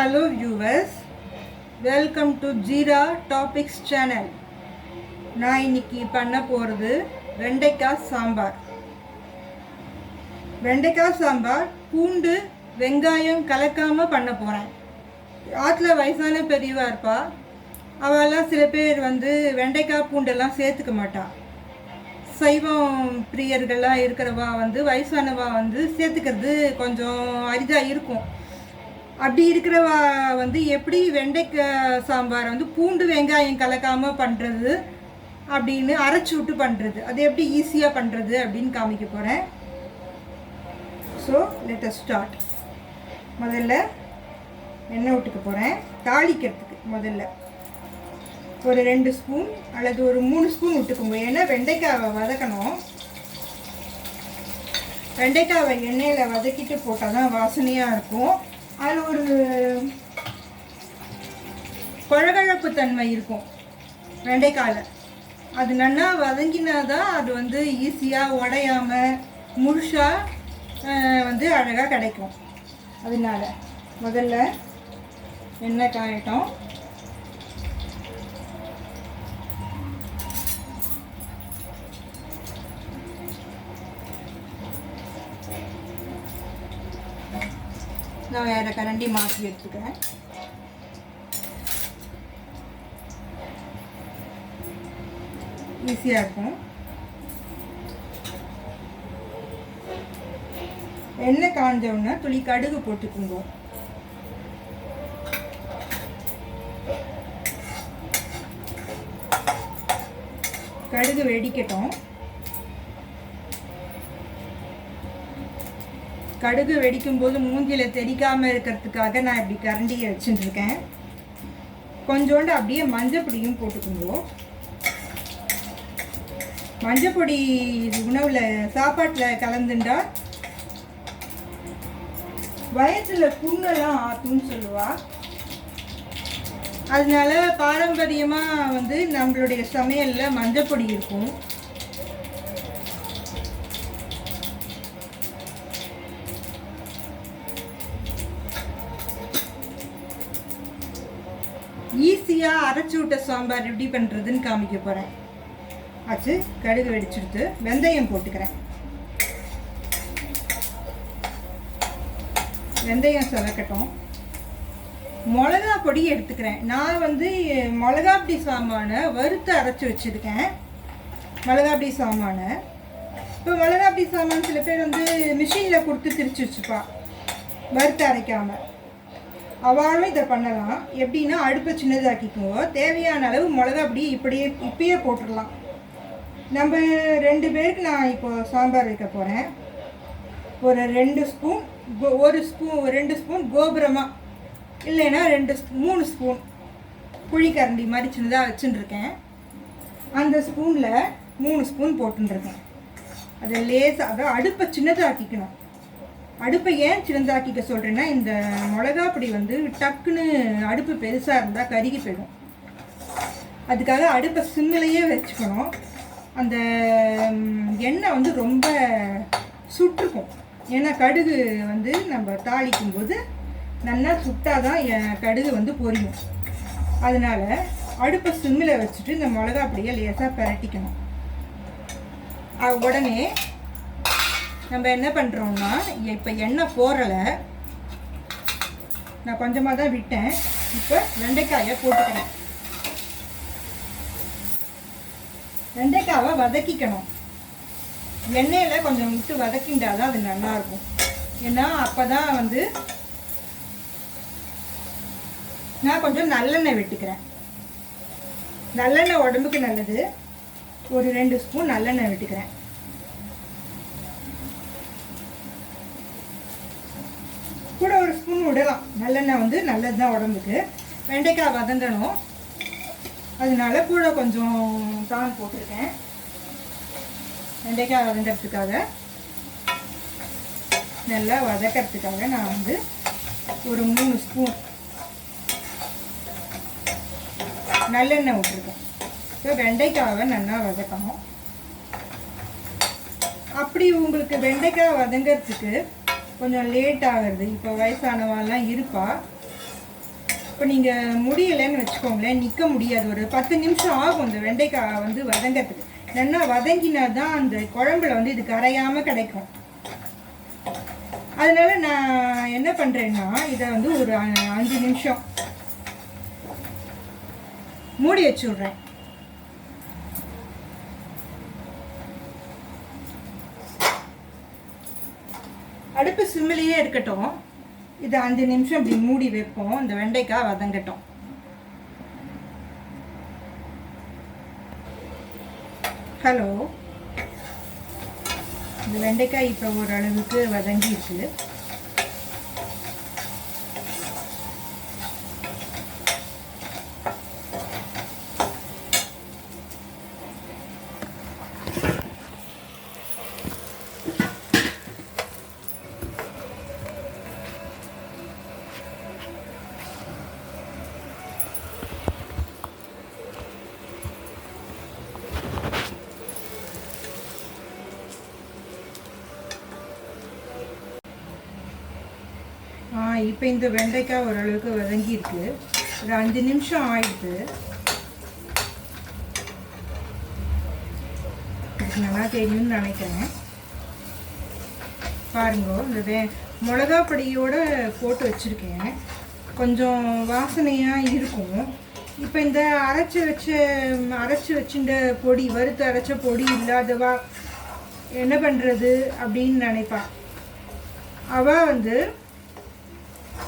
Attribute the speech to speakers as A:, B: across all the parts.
A: Hello viewers welcome to Jeera topics channel நான் இன்னைக்கு பண்ண போகிறது வெண்டைக்காய் சாம்பார். வெண்டைக்காய் சாம்பார் பூண்டு வெங்காயம் கலக்காமல் பண்ண போகிறேன் ஆற்றுல வயசான பெரியவா இருப்பா. அவெல்லாம் சில பேர் வந்து வெண்டைக்காய் பூண்டெல்லாம் சேர்த்துக்க மாட்டா. சைவம் பிரியர்கள்லாம் இருக்கிறவா வந்து வயசானவா வந்து சேர்த்துக்கிறது கொஞ்சம் அரிதாக இருக்கும். அப்படி இருக்கிற வந்து எப்படி வெண்டைக்காய் சாம்பார் வந்து பூண்டு வெங்காயம் கலக்காமல் பண்ணுறது அப்படின்னு அரைச்சி விட்டு பண்ணுறது அது எப்படி ஈஸியாக பண்ணுறது அப்படின்னு காமிக்க போகிறேன் ஸோ லெட் ஸ்டார்ட் முதல்ல எண்ணெய் விட்டுக்க போகிறேன் தாளிக்கிறதுக்கு முதல்ல. ஒரு ரெண்டு ஸ்பூன் அல்லது ஒரு மூணு ஸ்பூன் விட்டுக்கோங்க. ஏன்னா வெண்டைக்காவை வதக்கணும். வெண்டைக்காவை எண்ணெயில் வதக்கிட்டு போட்டால் தான் வாசனையாக இருக்கும். அதில் ஒரு கொழகழப்பு தன்மை இருக்கும். வெண்டைக்காயில் அது நல்லா வதங்கினா தான் அது வந்து ஈஸியாக உடையாமல் முழுசாக வந்து அழகாக கிடைக்கும். அதனால முதல்ல எண்ணெய் காயட்டும். நான் வேறு கரண்டி மாற்றி எடுத்துக்கிறேன். ஈஸியாக இருக்கும். எண்ணெய் காஞ்சோன்னா துளி கடுகு போட்டுக்குங்க. கடுகு வெடிக்கட்டும். கடுகு வெடிக்கும் போது மூஞ்சியில் தெரிக்காமல் இருக்கிறதுக்காக நான் இப்படி கரண்டியை வச்சுட்டு இருக்கேன் கொஞ்சோண்டு அப்படியே மஞ்சப்பொடியும் போட்டுக்குவோம் மஞ்சப்பொடி மஞ்சள் பொடி உணவில் சாப்பாட்டில் கலந்துண்டா? வயசில் புண்ணெல்லாம் ஆத்தும்னு சொல்லுவா. அதனால பாரம்பரியமாக வந்து நம்மளுடைய சமையலில் மஞ்சப்பொடி இருக்கும். ஈஸியாக அரைச்சி விட்ட சாம்பார் எப்படி பண்ணுறதுன்னு காமிக்க போகிறேன் ஆச்சு கடுகு வெடிச்சுடுத்து வெந்தயம் போட்டுக்கிறேன். வெந்தயம் சதக்கட்டும். மிளகா பொடி எடுத்துக்கிறேன். நான் வந்து மிளகா பொடி சாமானை வறுத்து அரைச்சி வச்சுருக்கேன். மிளகா சாமானை இப்போ மிளகாப்பிடி சாமான் சில பேர் வந்து மிஷினில் கொடுத்து திரிச்சு வச்சுப்பா. வறுத்து அரைக்காமல் அவளும் இதை பண்ணலாம். எப்படின்னா அடுப்பை சின்னதாக்கிக்குவோம் தேவையான அளவு மிளகா அப்படியே இப்படியே இப்பயே போட்டுடலாம். நம்ம ரெண்டு பேருக்கு நான் இப்போ சாம்பார் வைக்க போகிறேன் ஒரு ரெண்டு ஸ்பூன் கோ- ஒரு ஸ்பூன் ரெண்டு ஸ்பூன் கோபுரமாக இல்லைன்னா ரெண்டு ஸ்பூ- மூணு ஸ்பூன் குழிக்கரண்டி மாதிரி சின்னதாக வச்சுட்டுருக்கேன் அந்த ஸ்பூனில் மூணு ஸ்பூன் போட்டுருக்கேன். அதை லேசாக அதை அடுப்பை சின்னதாக்கிக்கணும். அடுப்பை ஏன் சிறந்தாக்கிக்க சொல்கிறேன்னா இந்த மிளகா பொடி வந்து டக்குன்னு அடுப்பு பெருசாக இருந்தால் கருகி போயிடும். அதுக்காக அடுப்பை சிம்மிலையே வச்சுக்கணும். அந்த எண்ணெய் வந்து ரொம்ப சுட்டிருக்கும். ஏன்னா கடுகு வந்து நம்ம தாளிக்கும் போது நல்லா சுட்டாதான் தான் கடுகு வந்து பொரியும். அதனால் அடுப்பை சிம்மில் வச்சுட்டு இந்த மிளகா அப்படியே லேசாக பிரட்டிக்கணும். அது உடனே நம்ம என்ன பண்ணுறோம்னா இப்போ எண்ணெய் போறலை நான் கொஞ்சமாக தான் விட்டேன். இப்போ வெண்டைக்காயை போட்டுக்கிறேன் வெண்டைக்காவை வதக்கிக்கணும். எண்ணெயில் கொஞ்சம் விட்டு வதக்கிண்டா தான் அது நல்லாயிருக்கும் ஏன்னா அப்போ தான் வந்து நான் கொஞ்சம் நல்லெண்ணெய் விட்டுக்கிறேன். நல்லெண்ணெய் உடம்புக்கு நல்லது. ஒரு ரெண்டு ஸ்பூன் நல்லெண்ணெய் விட்டுக்கிறேன் கூட ஒரு ஸ்பூன் விடலாம் நல்லெண்ணெய் வந்து நல்லது தான் உடம்புக்கு. வெண்டைக்காய் வதங்கணும். அதனால கூட கொஞ்சம் தான் போட்டிருக்கேன். வெண்டைக்காய் வதங்கிறதுக்காக. நல்லா வதக்கிறதுக்காக நான் வந்து ஒரு மூணு ஸ்பூன் நல்லெண்ணெய் விட்டுருக்கேன். இப்போ வெண்டைக்காவை நல்லா வதக்கணும். அப்படி உங்களுக்கு வெண்டைக்காய் வதங்கிறதுக்கு கொஞ்சம் லேட் ஆகிறது இப்போ வயசானவாலாம் இருப்பா. இப்போ நீங்கள் முடியலைன்னு வச்சுக்கோங்களேன் நிற்க முடியாது. ஒரு பத்து நிமிஷம் ஆகும் இந்த வெண்டைக்காய் வந்து வதங்கிறதுக்கு. நல்லா வதங்கினா தான் அந்த குழம்புல வந்து இது கரையாமல் கிடைக்கும். அதனால் நான் என்ன பண்ணுறேன்னா இதை வந்து ஒரு அஞ்சு நிமிஷம் மூடி வச்சுட்றேன். அடுப்பு சிம்மிலேயே இருக்கட்டும். இது அஞ்சு நிமிஷம் இப்படி மூடி வைப்போம். இந்த வெண்டைக்காய் வதங்கட்டும். ஹலோ. இந்த வெண்டைக்காய் இப்போ ஓரளவுக்கு வதங்கிடுச்சு இந்த வெண்டைக்காய் ஓரளவுக்கு வதங்கியிருக்கு. ஒரு அஞ்சு நிமிஷம் ஆயிடுது. நல்லா தெரியும்னு நினைக்கிறேன். பாருங்க இந்த வே மிளகா பொடியோட போட்டு வச்சுருக்கேன். கொஞ்சம் வாசனையாக இருக்கும். இப்போ இந்த அரைச்சி வச்ச அரைச்சி வச்சுட்ட பொடி வறுத்து அரைச்ச பொடி இல்லாதவா? என்ன பண்ணுறது அப்படின்னு நினைப்பா. அவள் வந்து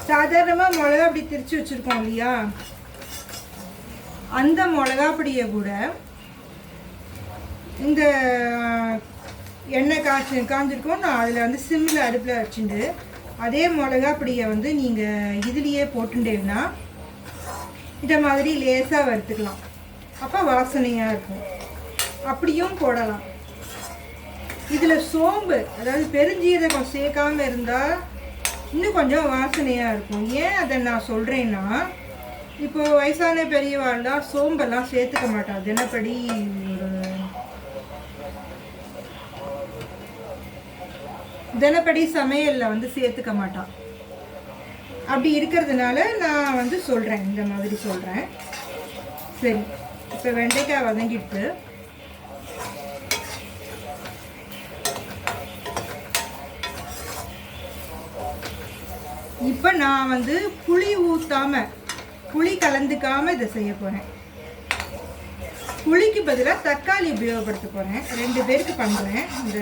A: சாதாரணமாக மிளகா அப்படி திரிச்சு வச்சுருக்கோம் இல்லையா? அந்த மிளகா பொடியை கூட இந்த எண்ணெய் காய்ச்சி காய்ஞ்சிருக்கோம் நான் அதில் வந்து சிம்மில் அடுப்பில் வச்சுட்டு அதே மிளகா பொடியை வந்து நீங்கள் இதுலேயே போட்டுட்டேன்னா இதை மாதிரி லேசாக வறுத்துக்கலாம். அப்போ வாசனையாக இருக்கும். அப்படியும் போடலாம். இதில் சோம்பு அதாவது பெருஞ்சீரகம் சேர்க்காமல் இருந்தால் இன்னும் கொஞ்சம் வாசனையாக இருக்கும். ஏன் அதை நான் சொல்கிறேன்னா இப்போது வயசான பெரியவாள்லாம் சோம்பெல்லாம் சேர்த்துக்க மாட்டாள் தினப்படி ஒரு தினப்படி சமையலில் வந்து சேர்த்துக்க மாட்டான் அப்படி இருக்கிறதுனால நான் வந்து சொல்கிறேன் இந்த மாதிரி சொல்கிறேன் சரி இப்போ வெண்டைக்காய் வதங்கிட்டு இப்போ நான் வந்து புளி ஊற்றாமல் புளி கலந்துக்காமல் இதை செய்ய போகிறேன் புளிக்கு பதிலாக தக்காளி உபயோகப்படுத்த போகிறேன் ரெண்டு பேருக்கு பண்ணுறேன் இந்த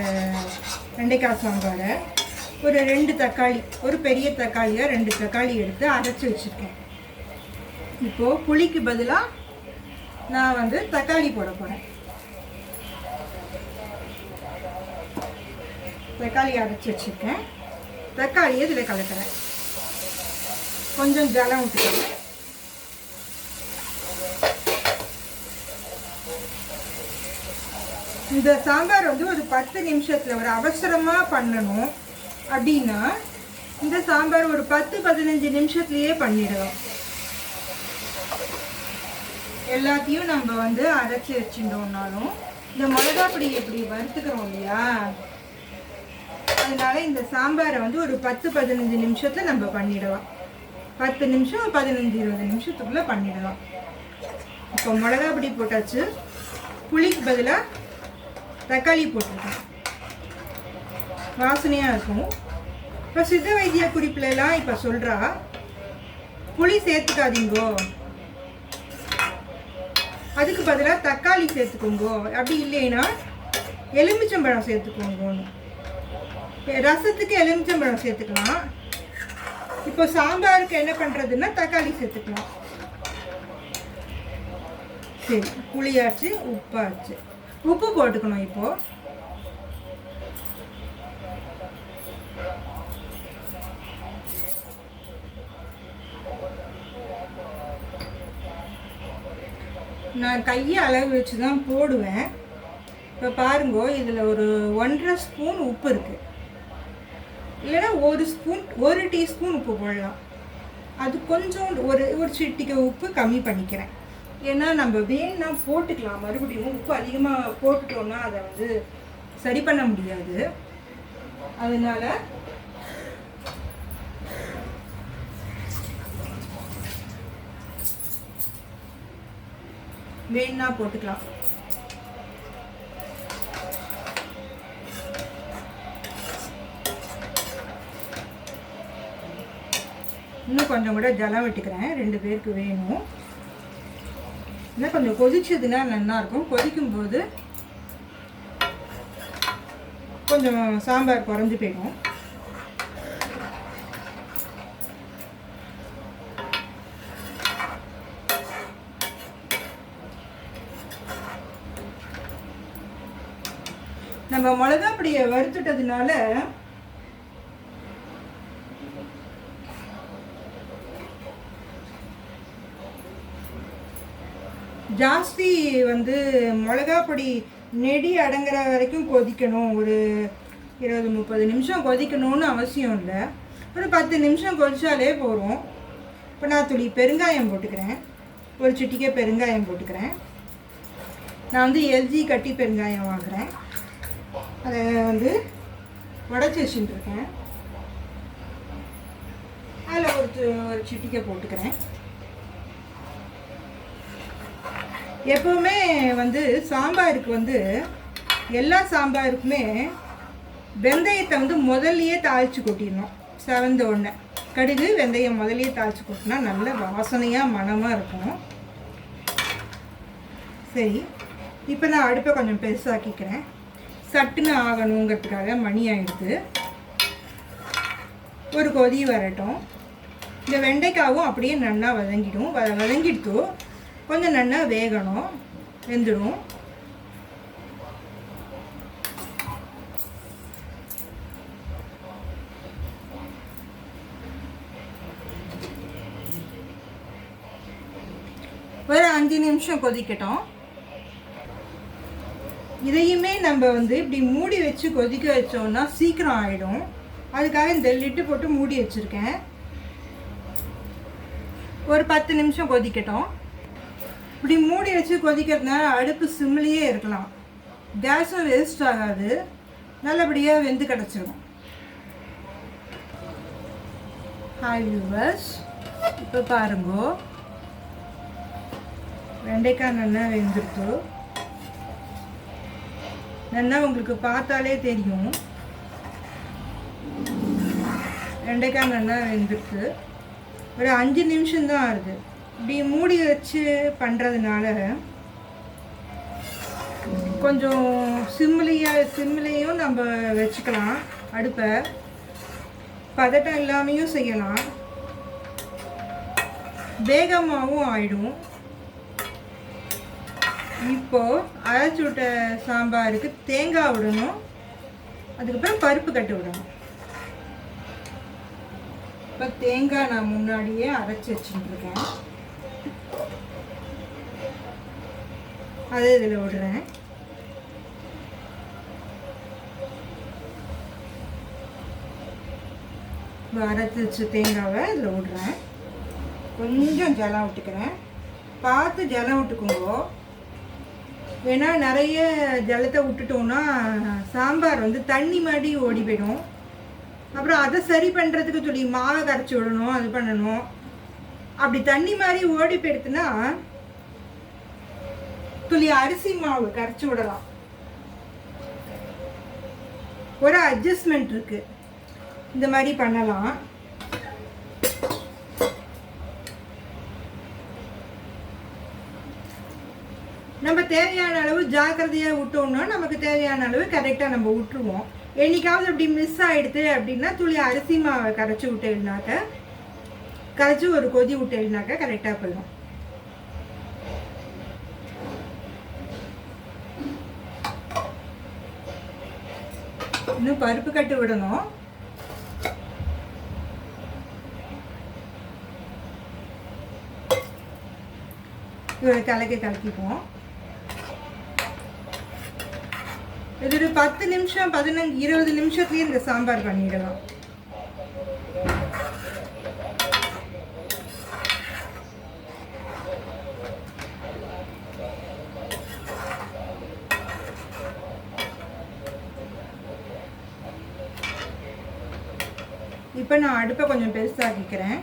A: வெண்டைக்காய் சாம்பாரை. ஒரு ரெண்டு தக்காளி ஒரு பெரிய தக்காளியாக ரெண்டு தக்காளி எடுத்து அரைச்சி வச்சுருக்கேன். இப்போது புளிக்கு பதிலாக நான் வந்து தக்காளி போட போகிறேன் தக்காளி அரைச்சி வச்சுருக்கேன். தக்காளியை இதில் கலக்கிறேன். கொஞ்சம் ஜலம் விட்டுக்கிறேன் இந்த சாம்பார் வந்து ஒரு பத்து நிமிஷத்தில் ஒரு அவசரமாக பண்ணணும் அப்படின்னா இந்த சாம்பார் ஒரு பத்து பதினஞ்சு நிமிஷத்துலேயே பண்ணிடலாம் எல்லாத்தையும் நம்ம வந்து அரைச்சி வச்சுட்டோம்னாலும் இந்த மிளகா பொடி எப்படி வறுத்துக்கிறோம் இல்லையா? அதனால இந்த சாம்பாரை வந்து ஒரு பத்து பதினஞ்சு நிமிஷத்தில் நம்ம பண்ணிடலாம். பத்து நிமிஷம் பதினஞ்சு இருபது நிமிஷத்துக்குள்ளே பண்ணிடலாம். இப்போ மிளகா பொடி போட்டாச்சு. புளிக்கு பதிலாக தக்காளி போட்டிருக்கேன். வாசனையாக இருக்கும். இப்போ சித்த வைத்திய குறிப்புலலாம் இப்போ சொல்கிறா புளி சேர்த்துக்காதீங்கோ. அதுக்கு பதிலாக தக்காளி சேர்த்துக்கோங்கோ. அப்படி இல்லைன்னா எலுமிச்சம்பழம் சேர்த்துக்கோங்கன்னு. ரசத்துக்கு எலுமிச்சம்பழம் சேர்த்துக்கலாம். இப்போ சாம்பாருக்கு என்ன பண்ணுறதுன்னா தக்காளி சேர்த்துக்கலாம். சரி புளியாச்சு உப்பாச்சு. உப்பு போட்டுக்கணும் இப்போ. நான் கையை அளவு வச்சு தான் போடுவேன். இப்போ பாருங்கோ இதில் ஒரு ஒன்றரை ஸ்பூன் உப்பு இருக்குது இல்லைன்னா ஒரு ஸ்பூன் ஒரு டீஸ்பூன் உப்பு போடலாம். அது கொஞ்சம் ஒரு ஒரு சிட்டிக்கு உப்பு கம்மி பண்ணிக்கிறேன். ஏன்னா நம்ம வேணும்னா போட்டுக்கலாம். மறுபடியும் உப்பு அதிகமாக போட்டுட்டோம்னா அதை வந்து சரி பண்ண முடியாது. அதனால் வேணும்னா போட்டுக்கலாம். இன்னும் கொஞ்சம் கூட ஜலம் விட்டுக்கிறேன். ரெண்டு பேருக்கு வேணும். இன்னும் கொஞ்சம் கொதிச்சதுன்னா நல்லா இருக்கும் கொதிக்கும் போது கொஞ்சம் சாம்பார் குறைஞ்சி போயிடும். நம்ம மிளகாப்பொடியை வறுத்துட்டதுனால ஜாஸ்தி வந்து மிளகா பொடி நெடி அடங்குற வரைக்கும் கொதிக்கணும். ஒரு இருபது முப்பது நிமிஷம் கொதிக்கணும்னு அவசியம் இல்லை. ஒரு பத்து நிமிஷம் கொதிச்சாலே போதும். இப்போ நான் துளி பெருங்காயம் போட்டுக்கிறேன். ஒரு சிட்டிக்கை பெருங்காயம் போட்டுக்கிறேன். நான் வந்து எல்ஜி கட்டி பெருங்காயம் வாங்குகிறேன் அதை வந்து உடச்சி வச்சுட்டு இருக்கேன் அதில் ஒரு ஒரு சிட்டிக்கை போட்டுக்கிறேன். எப்போவுமே வந்து சாம்பாருக்கு வந்து எல்லா சாம்பாருக்குமே வெந்தயத்தை வந்து முதல்லையே தாளித்து கொட்டிடணும். செவந்த உடனே. கடுகு வெந்தயம் முதல்லையே தாளித்து கொட்டினா நல்ல வாசனையாக மணமாக இருக்கும். சரி. இப்போ நான் அடுப்பை கொஞ்சம் பெருசாக்கிக்கிறேன். சட்டுன்னு ஆகணுங்கிறதுக்காக மணி ஆகிடுது ஒரு கொதி வரட்டும். இந்த வெண்டைக்காவும் அப்படியே நல்லா வதங்கிடும். வதங்கிடுத்து கொஞ்சம் நல்லா வேகணும். வெந்துடும் ஒரு அஞ்சு நிமிஷம் கொதிக்கட்டும். இதையுமே நம்ம வந்து இப்படி மூடி வச்சு கொதிக்க வச்சோம்னா சீக்கிரம் ஆகிடும் அதுக்காக இந்த லிட்டு போட்டு மூடி வச்சுருக்கேன். ஒரு பத்து நிமிஷம் கொதிக்கட்டும். இப்படி மூடி வச்சு கொதிக்கிறதுனால அடுப்பு சிம்லேயே இருக்கலாம். கேஸும் வேஸ்ட் ஆகாது. நல்லபடியாக வெந்து கிடச்சிரும். ஹாய் வியூவர்ஸ் இப்போ பாருங்க. வெண்டைக்காய் நல்லா வெந்துருத்து நல்லா உங்களுக்கு பார்த்தாலே தெரியும். வெண்டைக்காய் நல்லா வெந்துருக்கு. ஒரு அஞ்சு நிமிஷம்தான் ஆகுது. இப்படி மூடி வச்சு பண்ணுறதுனால கொஞ்சம் சிம்லியா சிம்லேயும் நம்ம வச்சுக்கலாம் அடுப்பை. பதட்டம் இல்லாமையும் செய்யலாம். வேகமாகவும் ஆயிடும். இப்போது அரைச்சி விட்ட சாம்பாருக்கு தேங்காய் விடணும். அதுக்கப்புறம் பருப்பு கட்டு விடணும். இப்போ தேங்காய் நான் முன்னாடியே அரைச்சி வச்சுட்டுருக்கேன் அதை இதில் விடுறேன். இப்போ அரைச்சி வச்ச தேங்காவை இதில் விடுறேன். கொஞ்சம் ஜலம் விட்டுக்கிறேன். பார்த்து ஜலம் விட்டுக்குங்கோ. ஏன்னா நிறைய ஜலத்தை விட்டுட்டோம்னா சாம்பார் வந்து தண்ணி மாதிரி ஓடி போயிடும். அப்புறம் அதை சரி பண்ணுறதுக்கு சொல்லி மாவை கரைச்சி விடணும் அது பண்ணணும். அப்படி தண்ணி மாதிரி ஓடி போயிடுத்துன்னா துளி அரிசி மாவு கரைச்சி விடலாம். ஒரு அட்ஜஸ்ட்மெண்ட் இருக்கு. இந்த மாதிரி பண்ணலாம். நம்ம தேவையான அளவு ஜாக்கிரதையாக விட்டோம்னா நமக்கு தேவையான அளவு கரெக்டாக நம்ம விட்டுருவோம் என்னைக்காவது அப்படி மிஸ் ஆகிடுது அப்படின்னா துளி அரிசி மாவை கரைச்சி விட்டேன்னாக்க கரைச்சி ஒரு கொதி விட்டேன்னாக்கா கரெக்டாக போயிடும். இன்னும் பருப்பு கட்டு விடணும். இதை கலக்கி கலக்கிப்போம். இது ஒரு பத்து நிமிஷம் பதினஞ்சு இருபது நிமிஷத்துலேயே இந்த சாம்பார் பண்ணிடலாம். இப்போ நான் அடுப்பை கொஞ்சம் பெருசாக்கிக்கிறேன்.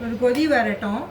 A: ஒரு கொதி வரட்டும்.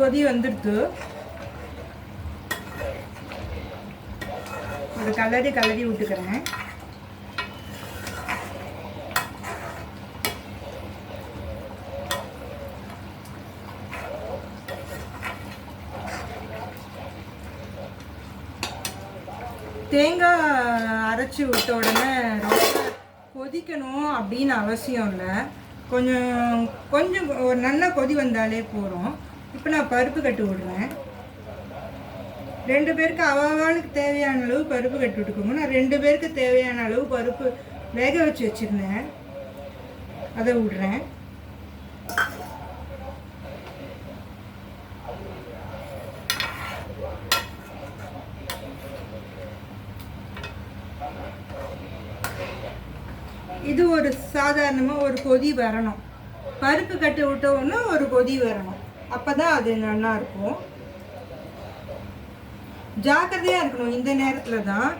A: கொதி வந்துடுத்து ஒரு கலரி கலரி விட்டுக்கிறேன். தேங்காய் அரைச்சி விட்ட உடனே ரொம்ப கொதிக்கணும் அப்படின்னு அவசியம் இல்லை. கொஞ்சம் கொஞ்சம் ஒரு நல்ல கொதி வந்தாலே போதும். இப்போ நான் பருப்பு கட்டு விடுறேன். ரெண்டு பேருக்கு அவளுக்கு தேவையான அளவு பருப்பு கட்டி விட்டுக்கோங்க. நான் ரெண்டு பேருக்கு தேவையான அளவு பருப்பு வேக வச்சு வச்சுருந்தேன். அதை விடுறேன். இது ஒரு சாதாரணமாக ஒரு கொதி வரணும். பருப்பு கட்டு விட்ட ஒரு கொதி வரணும். அப்போ தான் அது நல்லா இருக்கும் ஜாக்கிரதையாக இருக்கணும் இந்த நேரத்தில் தான்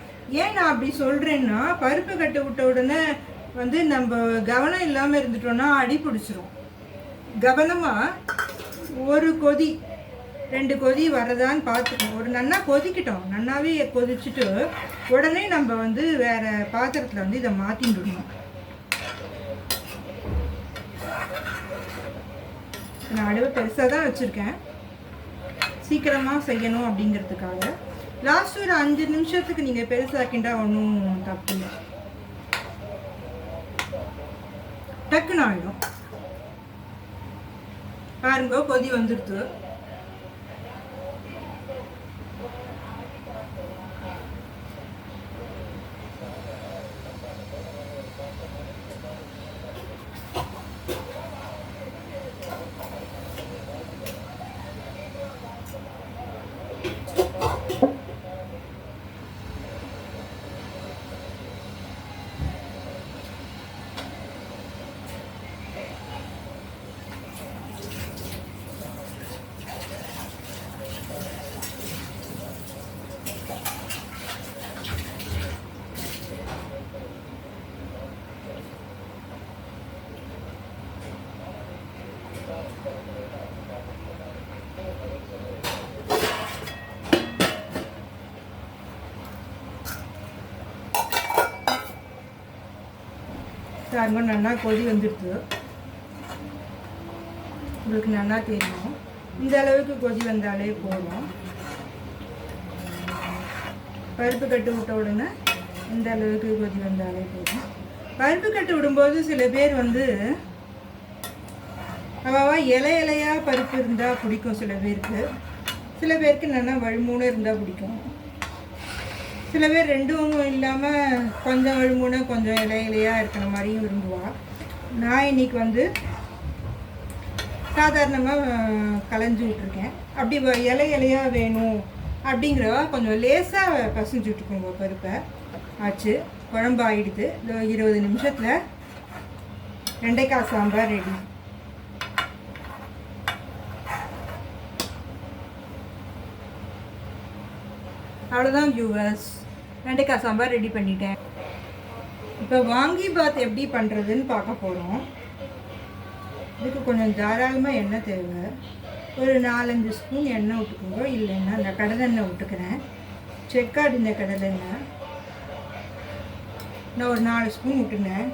A: ஏன் நான் அப்படி சொல்கிறேன்னா பருப்பு கட்டு விட்ட உடனே வந்து நம்ம கவனம் இல்லாமல் இருந்துட்டோம்னா அடி பிடிச்சிரும். கவனமாக ஒரு கொதி ரெண்டு கொதி வரதான்னு பார்த்துக்கணும். ஒரு நன்னா கொதிக்கிட்டோம். நன்னாவே கொதிச்சுட்டு உடனே நம்ம வந்து வேறு பாத்திரத்தில் வந்து இதை மாற்றிட்டுடணும் நான் அடுவை பெருசாக தான் வச்சுருக்கேன். சீக்கிரமாக செய்யணும் அப்படிங்கிறதுக்காக. லாஸ்ட் ஒரு அஞ்சு நிமிஷத்துக்கு நீங்கள் பெருசாக்கிண்டா ஒன்றும் தப்பு இல்லை. டக்குன்னு ஆகிடும் பாருங்க கொதி வந்துடுது Thank you. பாருங்க நல்லா கொதி வந்துடுது. உங்களுக்கு நல்லா தெரியும். இந்த அளவுக்கு கொதி வந்தாலே போதும். பருப்பு கட்டு விட்ட உடனே இந்த அளவுக்கு கொதி வந்தாலே போதும். பருப்பு கட்டு விடும்போது சில பேர் வந்து அவாவா இலை இலையாக பருப்பு இருந்தால் பிடிக்கும் சில பேருக்கு. சில பேருக்கு நல்லா வழுமூணு இருந்தால் பிடிக்கும். சில பேர் ரெண்டும் இல்லாமல் கொஞ்சம் வழுமூணு கொஞ்சம் இலையிலையாக இருக்கிற மாதிரியும் விரும்புவாள் நான் இன்னைக்கு வந்து சாதாரணமாக கலைஞ்சி விட்ருக்கேன் அப்படி இலை இலையாக வேணும் அப்படிங்கிறவா கொஞ்சம் லேசாக பசஞ்சு விட்டுக்கோங்க பருப்பை. ஆச்சு குழம்பு ஆகிடுது இருபது நிமிஷத்தில் வெண்டைக்காய் சாம்பார் ரெடி. அவ்வளோதான் வியூவர்ஸ் வெண்டைக்காய் சாம்பார் ரெடி பண்ணிட்டேன். இப்போ வாங்கி பாத் எப்படி பண்ணுறதுன்னு பார்க்க போகிறோம் இதுக்கு கொஞ்சம் தாராளமாக எண்ணெய் தேவை. ஒரு நாலஞ்சு ஸ்பூன் எண்ணெய் விட்டுக்கோங்க. இல்லைன்னா இந்த கடலெண்ணெய் விட்டுக்கிறேன். செக்காடு இந்த கடலெண்ணெய் நான் ஒரு நாலு ஸ்பூன் விட்டுனேன்.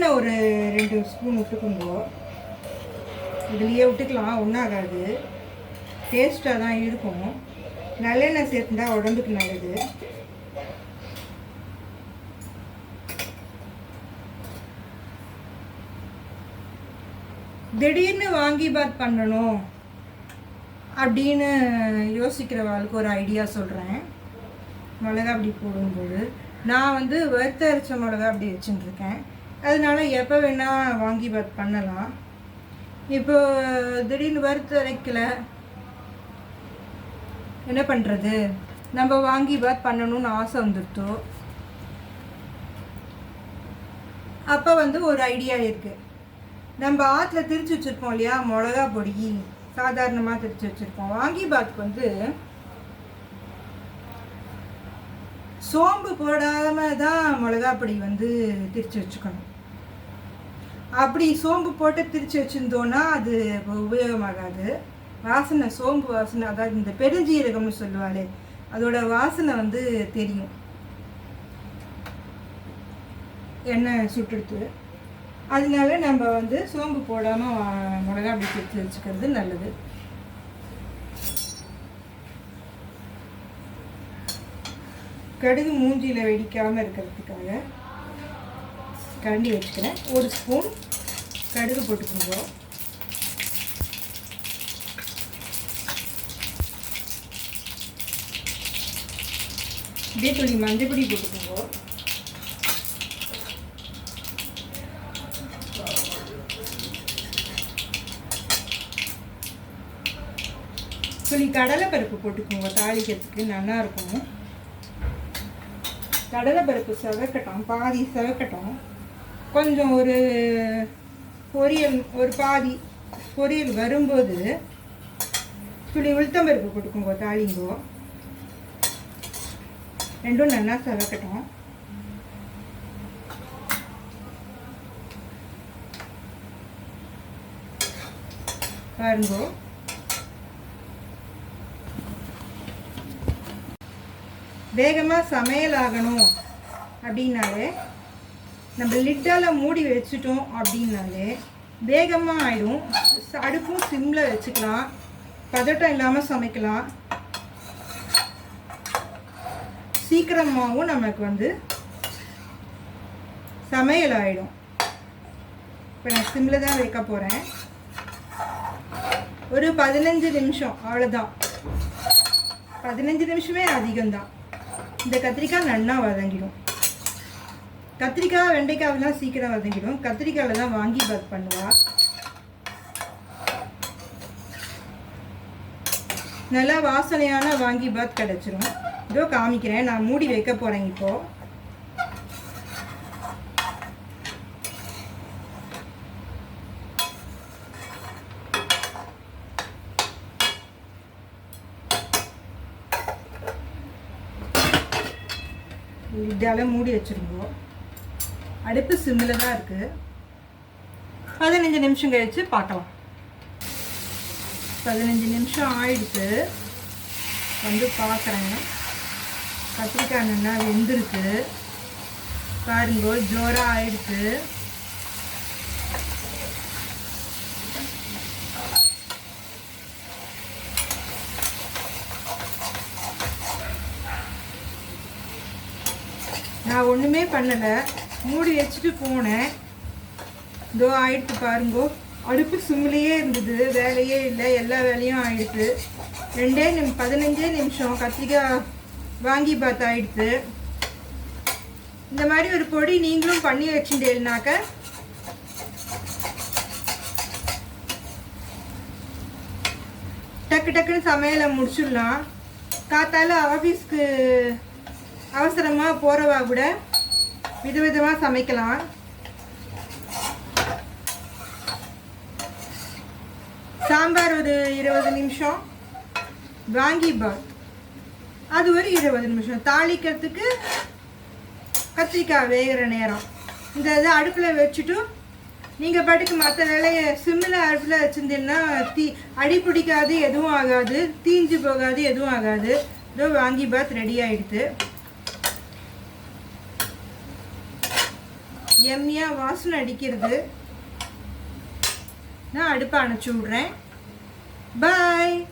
A: நல்லெண்ணெய் ஒரு ரெண்டு ஸ்பூன் விட்டுக்குங்கோ. இதுலேயே விட்டுக்கலாம் ஒன்றாகாது டேஸ்ட்டாக தான் இருக்கும். நல்லெண்ணெய் சேர்த்துட்டா உடம்புக்கு நல்லது. திடீர்னு வாங்கி பாத் பண்ணணும் அப்படின்னு யோசிக்கிறவங்களுக்கு ஒரு ஐடியா சொல்கிறேன் மிளகா அப்படி போடும்போது. நான் வந்து வறுத்த அரைச்ச மிளகா அப்படி வச்சுட்டுருக்கேன் அதனால எப்போ வேணால் வாங்கி பண்ணலாம். இப்போ திடீர்னு வறுத்து அரைக்கல. என்ன பண்ணுறது நம்ம வாங்கி பாத் பண்ணணும்னு ஆசை வந்துருத்தோ. அப்போ வந்து ஒரு ஐடியா இருக்குது நம்ம ஆற்றுல திரிச்சு வச்சுருப்போம் இல்லையா? மிளகா பொடி சாதாரணமாக திரிச்சு வச்சுருப்போம். வாங்கி பாத்துக்கு வந்து சோம்பு போடாமல் தான் மிளகா பொடி வந்து திரிச்சு வச்சுக்கணும். அப்படி சோம்பு போட்டு திரிச்சு வச்சுருந்தோன்னா அது உபயோகமாகாது. வாசனை சோம்பு வாசனை அதாவது இந்த பெருஞ்சீரகம்னு சொல்லுவாளே அதோட வாசனை வந்து தெரியும். எண்ணெய் சுட்டுடுத்து. அதனால நம்ம வந்து சோம்பு போடாமல் மிளகா அப்படி திரிச்சு வச்சுக்கிறது நல்லது. கடுகு மூஞ்சியில் வெடிக்காமல் இருக்கிறதுக்காக கரண்டி வச்சுக்கிறேன். ஒரு ஸ்பூன் கடுகு போட்டுக்கோங்க. இதே துளி மஞ்சள் பொடி போட்டுக்கோங்க. துளி கடலைப்பருப்பு போட்டுக்கோங்க. தாளிக்கிறதுக்கு நல்லா இருக்கும். கடலைப்பருப்பு செவக்கட்டும் பாதி செவக்கட்டும். கொஞ்சம் ஒரு பொரியல் ஒரு பாதி பொரியல் வரும்போது துளி உளுத்தம்பருப்பு போட்டுக்கோங்க தாளிங்கோ. ரெண்டும் நல்லா சவக்கட்டும். பாருங்கோ. வேகமாக சமையல் ஆகணும் அப்படின்னாலே நம்ம லிட்டால் மூடி வச்சுட்டோம் அப்படின்னாலே வேகமாக ஆகிடும் அடுப்பும் சிம்மில் வச்சுக்கலாம். பதட்டம் இல்லாமல் சமைக்கலாம். சீக்கிரமாகவும் நமக்கு வந்து சமையல் ஆகிடும் இப்போ நான் சிம்மில் தான் வைக்க போகிறேன் ஒரு பதினஞ்சு நிமிஷம் அவ்வளோதான் பதினஞ்சு நிமிஷமே அதிகம்தான். இந்த கத்திரிக்காய் நல்லா வதங்கிடும். கத்திரிக்காய் வெண்டைக்காவெல்லாம் சீக்கிரம் வதங்கிடும். கத்திரிக்காயில் தான் வாங்கி பக் பண்ணுவாள் நல்லா வாசனையான வாங்கி பாத் கிடச்சிரும். இதோ காமிக்கிறேன். நான் மூடி வைக்க போகிறேன் இப்போ. இதால் மூடி வச்சுருங்கோ. அடுப்பு சிம்மில் தான் இருக்குது பதினஞ்சு நிமிஷம் கழித்து பார்க்கலாம். பதினஞ்சு நிமிஷம் ஆயிடுத்து வந்து பார்க்குறேன் கத்திரிக்காய் நல்லா வெந்திருக்கு. பாருங்கோ ஜோராக ஆயிடுச்சு. நான் ஒன்றுமே பண்ணலை. மூடி வச்சுட்டு போனேன். இதோ ஆயிடுத்து பாருங்கோ. அடுப்பு சும்மிலேயே இருந்தது. வேலையே இல்லை. எல்லா வேலையும் ஆயிடுத்து ரெண்டே நிம் பதினஞ்சே நிமிஷம் கத்திரிக்காய் வாங்கி பார்த்து ஆயிடுத்து இந்த மாதிரி ஒரு பொடி நீங்களும் பண்ணி வச்சுட்டேன்னாக்க டக்கு டக்குன்னு சமையலை முடிச்சிடலாம். காத்தால ஆஃபீஸ்க்கு அவசரமாக போகிறவா கூட விதவிதமாக சமைக்கலாம். சாம்பார் ஒரு இருபது நிமிஷம். வாங்கி பாத் அது ஒரு இருபது நிமிஷம். தாளிக்கிறதுக்கு கத்திரிக்காய் வேகிற நேரம். இந்த இதை அடுப்பில் வச்சுட்டு நீங்கள் பாட்டுக்கு மற்ற வேலையை சிம்மில் அடுப்பில் வச்சுருந்தீங்கன்னா தீ அடி பிடிக்காது எதுவும் ஆகாது தீஞ்சு போகாது எதுவும் ஆகாது. இதோ வாங்கி பாத் ரெடி ஆகிடுது எம்மியாக வாசனை அடிக்கிறது. நான் அடுப்பை அணைச்சி விட்றேன். பாய்